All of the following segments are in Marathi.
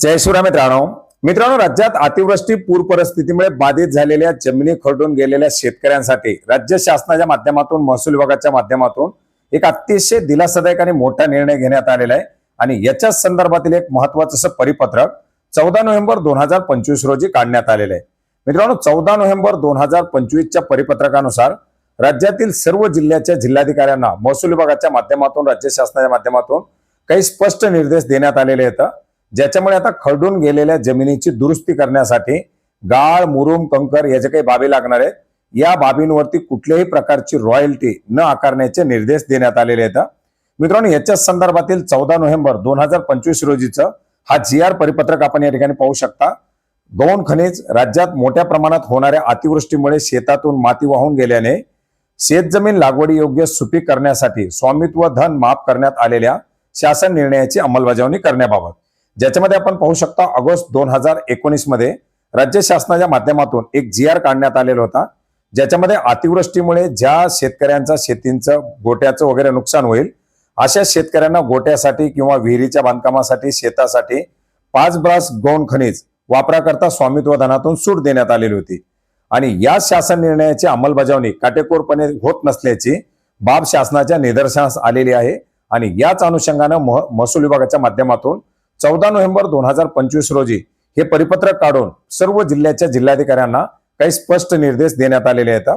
जय शिवराम मित्रांनो. मित्रांनो राज्यात अतिवृष्टी पूर परिस्थितीमुळे बाधित झालेल्या जमिनी खरडून गेलेल्या शेतकऱ्यांसाठी राज्य शासनाच्या माध्यमातून महसूल विभागाच्या माध्यमातून एक अतिशय दिलासादायक आणि मोठा निर्णय घेण्यात आलेला आहे. आणि याच्याच संदर्भातील एक महत्वाचं असं परिपत्रक चौदा नोव्हेंबर दोन हजार पंचवीस रोजी काढण्यात आलेलं आहे. मित्रांनो चौदा नोव्हेंबर दोन हजार पंचवीसच्या परिपत्रकानुसार राज्यातील सर्व जिल्ह्याच्या जिल्हाधिकाऱ्यांना महसूल विभागाच्या माध्यमातून राज्य शासनाच्या माध्यमातून काही स्पष्ट निर्देश देण्यात आलेले आहेत. ज्याच्यामुळे आता खरडून गेलेल्या जमिनीची दुरुस्ती करण्यासाठी गाळ मुरुम कंकर या ज्या काही बाबी लागणार आहेत. या बाबींवरती कुठल्याही प्रकारची रॉयल्टी न आकारण्याचे निर्देश देण्यात आलेले आहेत. मित्रांनो याच्या संदर्भातील चौदा नोव्हेंबर दोन हजार पंचवीस रोजीचं हा जी आर परिपत्रक आपण या ठिकाणी पाहू शकता. गौण खनिज राज्यात मोठ्या प्रमाणात होणाऱ्या अतिवृष्टीमुळे शेतातून माती वाहून गेल्याने शेतजमीन लागवडी योग्य सुपीक करण्यासाठी स्वामित्व धन माफ करण्यात आलेल्या शासन निर्णयाची अंमलबजावणी करण्याबाबत. ज्याच्यामध्ये आपण पाहू शकता ऑगस्ट दोन हजार एकोणीसमध्ये राज्य शासनाच्या माध्यमातून एक जी आर काढण्यात आलेला होता. ज्याच्यामध्ये अतिवृष्टीमुळे ज्या शेतकऱ्यांचा शेतींचं गोट्याचं वगैरे नुकसान होईल अशा शेतकऱ्यांना गोट्यासाठी किंवा विहिरीच्या बांधकामासाठी शेतासाठी पाच ब्रास गौण खनिज वापराकरता स्वामित्व धनातून सूट देण्यात आलेली होती. आणि या शासन निर्णयाची अंमलबजावणी काटेकोरपणे होत नसल्याची बाब शासनाच्या निदर्शनास आलेली आहे. आणि याच अनुषंगानं मह- महसूल विभागाच्या माध्यमातून चौदा नोव्हेंबर दोन हजार पंचवीस रोजी हे परिपत्रक काढून सर्व जिल्ह्याच्या जिल्हाधिकाऱ्यांना काही स्पष्ट निर्देश देण्यात आलेले आहेत.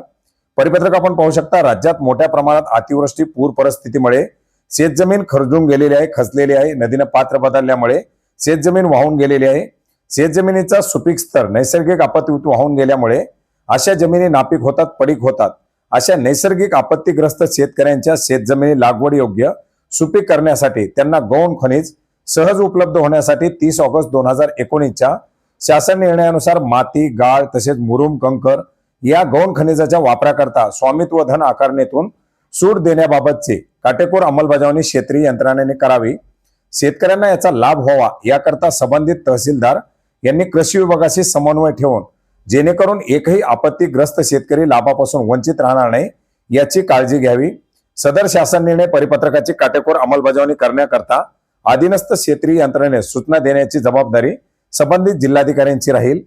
परिपत्रक आपण पाहू शकता राज्यात मोठ्या प्रमाणात अतिवृष्टी पूर परिस्थितीमुळे शेतजमीन खरजून गेलेली आहे खचलेली आहे नदीनं पात्र बदलल्यामुळे शेतजमीन वाहून गेलेली आहे. शेतजमिनीचा सुपीक स्तर नैसर्गिक आपत्तीत वाहून गेल्यामुळे अशा जमिनी नापीक होतात पडीक होतात. अशा नैसर्गिक आपत्तीग्रस्त शेतकऱ्यांच्या शेतजमिनी लागवड योग्य सुपीक करण्यासाठी त्यांना गौण खनिज सहज उपलब्ध होण्यासाठी तीस ऑगस्ट दोन हजार एकोणीसच्या शासन निर्णयानुसार माती गाळ तसेच मुरुम कंकर या गौण खनिजाच्या वापराकरता स्वामित्व धन आकारणीतून सूट देण्याबाबतची काटेकोर अंमलबजावणी क्षेत्रीय यंत्रणेने करावी. शेतकऱ्यांना याचा लाभ व्हावा याकरता संबंधित तहसीलदार यांनी कृषी विभागाशी समन्वय ठेवून जेणेकरून एकही आपत्तीग्रस्त शेतकरी लाभापासून वंचित राहणार नाही याची काळजी घ्यावी. सदर शासन निर्णय परिपत्रकाची काटेकोर अंमलबजावणी करण्याकरता अधीनस्थ क्षेत्रीय यंत्रणेस सूचना देण्याची जबाबदारी संबंधित जिल्हाधिकाऱ्यांची राहील.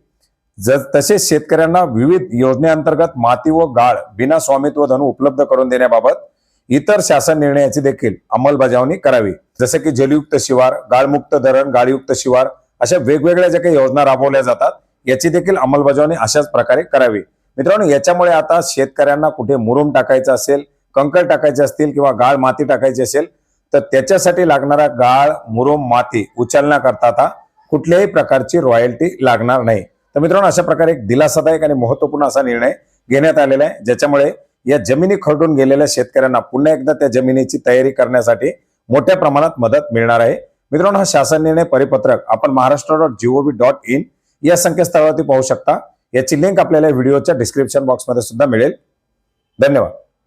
ज तसेच शेतकऱ्यांना विविध योजनेअंतर्गत माती व गाळ बिना स्वामित्व धन उपलब्ध करून देण्याबाबत इतर शासन निर्णयाची देखील अंमलबजावणी करावी. जसं की जलयुक्त शिवार गाळमुक्त धरण गाळयुक्त शिवार अशा वेगवेगळ्या ज्या काही योजना राबवल्या जातात याची देखील अंमलबजावणी अशाच प्रकारे करावी. मित्रांनो याच्यामुळे आता शेतकऱ्यांना कुठे मुरुम टाकायचं असेल कंकर टाकायचे असतील किंवा गाळ माती टाकायची असेल तर त्याच्यासाठी लागणारा गाळ मुरुम माती उचलण्याकरता आता कुठल्याही प्रकारची रॉयल्टी लागणार नाही. तर मित्रांनो अशा प्रकारे एक दिलासादायक आणि महत्त्वपूर्ण असा निर्णय घेण्यात आलेला आहे ज्याच्यामुळे या जमिनी खरडून गेलेल्या शेतकऱ्यांना पुन्हा एकदा त्या जमिनीची तयारी करण्यासाठी मोठ्या प्रमाणात मदत मिळणार आहे. मित्रांनो हा शासन निर्णय परिपत्रक आपण Maharashtra dot G O V dot in या संकेतस्थळावरती पाहू शकता. याची लिंक आपल्याला व्हिडिओच्या डिस्क्रिप्शन बॉक्समध्ये सुद्धा मिळेल. धन्यवाद.